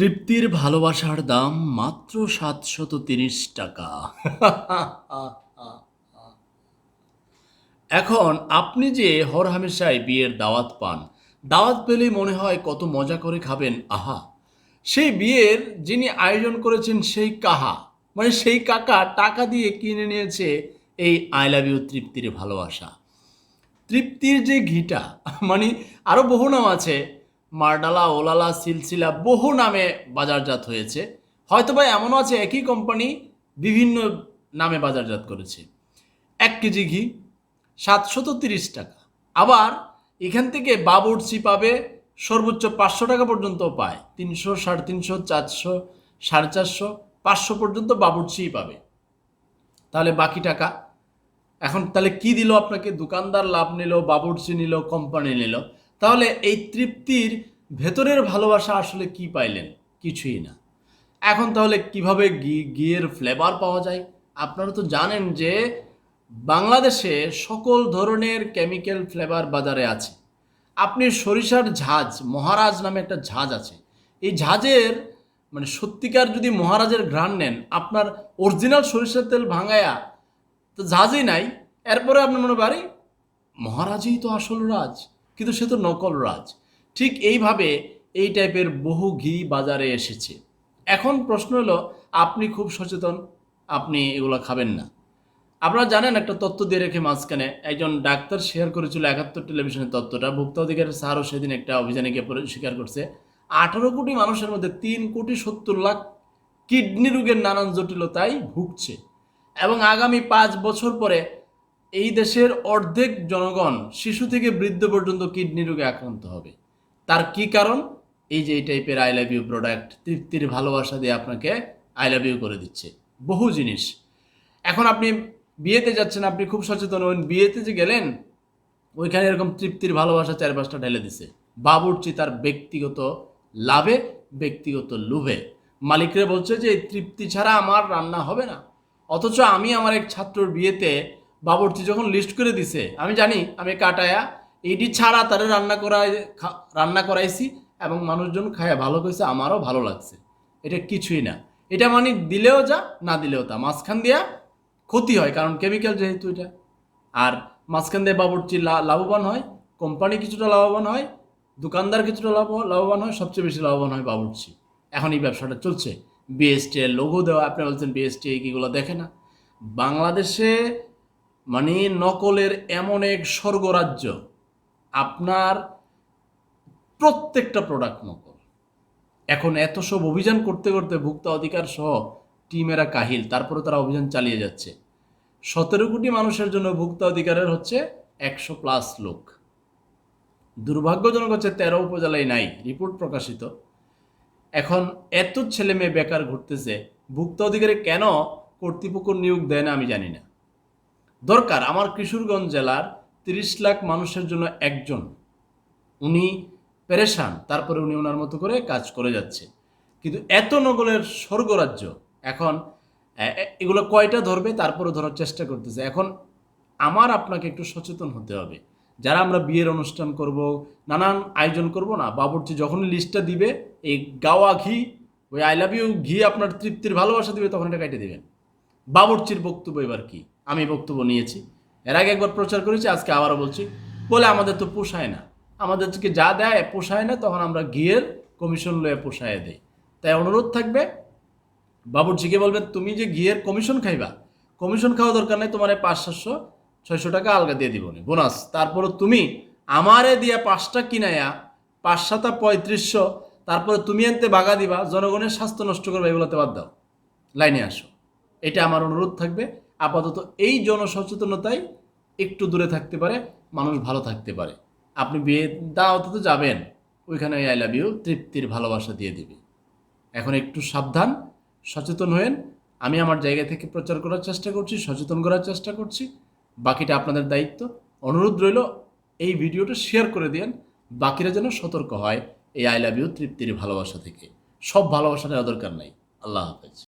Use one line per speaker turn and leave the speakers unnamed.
তৃপ্তির ভালোবাসার দাম মাত্র সাতশত তিরিশ টাকা। এখন আপনি যে হরহামেশাই বিয়ের দাওয়াত পান, দাওয়াত পেলেই মনে হয় কত মজা করে খাবেন, আহা! সেই বিয়ের যিনি আয়োজন করেছেন সেই কাহা মানে সেই কাকা টাকা দিয়ে কিনে নিয়েছে এই আই লাভ ইউ তৃপ্তির ভালোবাসা। তৃপ্তির যে ঘিটা মানে আরও বহু নাম আছে মার্ডালা, ওলালা, সিলসিলা বহু নামে বাজারজাত হয়েছে। হয়তো বা এমনও আছে একই কোম্পানি বিভিন্ন নামে বাজারজাত করেছে। এক কেজি ঘি সাতশত তিরিশ টাকা। আবার এখান থেকে বাবুর্চি পাবে, সর্বোচ্চ পাঁচশো টাকা পর্যন্ত পায়। তিনশো, সাড়ে তিনশো, চারশো, সাড়ে চারশো, পাঁচশো পর্যন্ত বাবুর্চিই পাবে। তাহলে বাকি টাকা? এখন তাহলে কি দিল আপনাকে? দোকানদার লাভ নিল, বাবুর্চি নিল, কোম্পানি নিল। তাহলে এই তৃপ্তির ভেতরের ভালোবাসা আসলে কি পাইলেন? কিছুই না। এখন তাহলে কীভাবে ঘি ঘিয়ের ফ্লেভার পাওয়া যায়? আপনারা তো জানেন যে বাংলাদেশে সকল ধরনের কেমিক্যাল ফ্লেভার বাজারে আছে। আপনি সরিষার ঝাঁজ, মহারাজ নামে একটা ঝাঁজ আছে। এই ঝাঁজের মানে সত্যিকার যদি মহারাজের ঘ্রাণ নেন, আপনার অরিজিনাল সরিষার তেল ভাঙায়া তো ঝাঁজই নাই। এরপরে আপনার মনে পারি মহারাজই তো আসল রাজ। কিন্তু সে তো নকল রাজ। ঠিক এইভাবে এই টাইপের বহু ঘি বাজারে এসেছে। এখন প্রশ্ন হলো, আপনি খুব সচেতন, আপনি এগুলো খাবেন না। আপনারা জানেন একটা তত্ত্ব দিয়ে রেখে মাঝখানে, একজন ডাক্তার শেয়ার করেছিল একাত্তর টেলিভিশনের তত্ত্বটা। ভোক্তা অধিকারের স্যারও সেদিন একটা অভিযানে গিয়ে স্বীকার করছে। আঠারো কোটি মানুষের মধ্যে তিন কোটি সত্তর লাখ কিডনি রোগের নানান জটিলতায় ভুগছে। এবং আগামী পাঁচ বছর পরে এই দেশের অর্ধেক জনগণ শিশু থেকে বৃদ্ধ পর্যন্ত কিডনি রোগে আক্রান্ত হবে। তার কি কারণ? এই যে এই টাইপের আই লাভ ইউ প্রোডাক্ট তৃপ্তির ভালোবাসা দিয়ে আপনাকে আই লাভ ইউ করে দিচ্ছে। বহু জিনিস। এখন আপনি বিয়েতে যাচ্ছেন, আপনি খুব সচেতন হন। বিয়েতে যে গেলেন, ওইখানে এরকম তৃপ্তির ভালোবাসা চার পাঁচটা ঢেলে দিছে। বাবুর্চি তার ব্যক্তিগত লাভে, ব্যক্তিগত লোভে। মালিকরা বলছে যে এই তৃপ্তি ছাড়া আমার রান্না হবে না। অথচ আমি আমার এক ছাত্রর বিয়েতে বাবুর্চি যখন লিস্ট করে দিছে, আমি জানি, আমি কাটায়া এইটি ছাড়া তারে রান্না করাই রান্না করাইছি এবং মানুষজন খায় ভালো কইছে, আমারও ভালো লাগছে। এটা কিছুই না। এটা মানে দিলেও যা, না দিলেও তা। মাঝখান দিয়া ক্ষতি হয়, কারণ কেমিক্যাল যেহেতু এটা। আর মাঝখান দিয়ে বাবুর্চি লাভবান হয় কোম্পানি কিছুটা লাভবান হয়, দোকানদার কিছুটা লাভ লাভবান হয়, সবচেয়ে বেশি লাভবান হয় বাবুর্চি। এখন এই ব্যবসাটা চলছে। বিএসটি লোগো দেওয়া, আপনি বলছেন বিএসটি এইগুলো দেখে না। বাংলাদেশে মানে নকলের এমন এক স্বর্গরাজ্য, আপনার প্রত্যেকটা প্রোডাক্ট নকল। এখন এত সব অভিযান করতে করতে ভুক্তা অধিকার সহ টিমেরা কাহিল, তারপরে তারা অভিযান চালিয়ে যাচ্ছে। সতেরো কোটি মানুষের জন্য ভুক্তা অধিকারের হচ্ছে একশো প্লাস লোক। দুর্ভাগ্যজনক হচ্ছে তেরো উপজেলায় নাই রিপোর্ট প্রকাশিত। এখন এত ছেলে মেয়ে বেকার ঘুরতেছে, ভুক্ত অধিকারে কেন কর্তৃপক্ষ নিয়োগ দেয় না আমি জানি না। দরকার আমার কিশোরগঞ্জ জেলার তিরিশ লাখ মানুষের জন্য একজন। উনি পেরেশান, তারপরে উনি ওনার মতো করে কাজ করে যাচ্ছে। কিন্তু এত নগলের স্বর্গরাজ্য, এখন এগুলো কয়টা ধরবে তারপরে ধরার চেষ্টা করতেছে। এখন আমার আপনাকে একটু সচেতন হতে হবে। যারা আমরা বিয়ের অনুষ্ঠান করব, নানান আয়োজন করব না, বাবুর্চি যখনই লিস্টটা দিবে, এই গাওয়া ঘি, ওই আই লাভ ইউ ঘি আপনার তৃপ্তির ভালোবাসা দিবে, তখন এটা কেটে দিবেন। বাবুর্চির বক্তব্য এবার কি? আমি বক্তব্য নিয়েছি। এর আগে একবার প্রচার করেছি, আজকে আবারও বলছি। বলে আমাদের তো পোষায় না। আমাদেরকে যা দেয় পোষায় না, তখন আমরা ঘিয়ের কমিশন লয়ে পোষায় দেই। তাই অনুরোধ থাকবে, বাবুর্চিকে বলবেন তুমি যে ঘিয়ের কমিশন খাইবা কমিশন খাওয়া দরকার নেই, তোমার পাঁচ সাতশো ছয়শো টাকা আলগা দিয়ে দিব বোনাস, তারপরে তুমি আমারে দিয়া পাঁচটা কিনাইয়া পাঁচ সাতা পঁয়ত্রিশশো, তারপরে তুমি আনতে বাগা দিবা, জনগণের স্বাস্থ্য নষ্ট করবে, এগুলোতে বাদ দাও। লাইনে আসো। এটা আমার অনুরোধ থাকবে। আপাতত এই জনসচেতনতাই একটু দূরে থাকতে পারে, মানুষ ভালো থাকতে পারে। আপনি বিয়ে দাওয়াতে তো যাবেন, ওইখানে আই লাভ ইউ তৃপ্তির ভালোবাসা দিয়ে দিবে। এখন একটু সাবধান, সচেতন হয়েন। আমি আমার জায়গা থেকে প্রচার করার চেষ্টা করছি, সচেতন করার চেষ্টা করছি। বাকিটা আপনাদের দায়িত্ব। অনুরোধ রইল, এই ভিডিওটা শেয়ার করে দিন বাকিরা যেন সতর্ক হয় এই আই লাভ ইউ তৃপ্তির ভালোবাসা থেকে। সব ভালোবাসা নেওয়া দরকার নাই। আল্লাহ হাফেজ।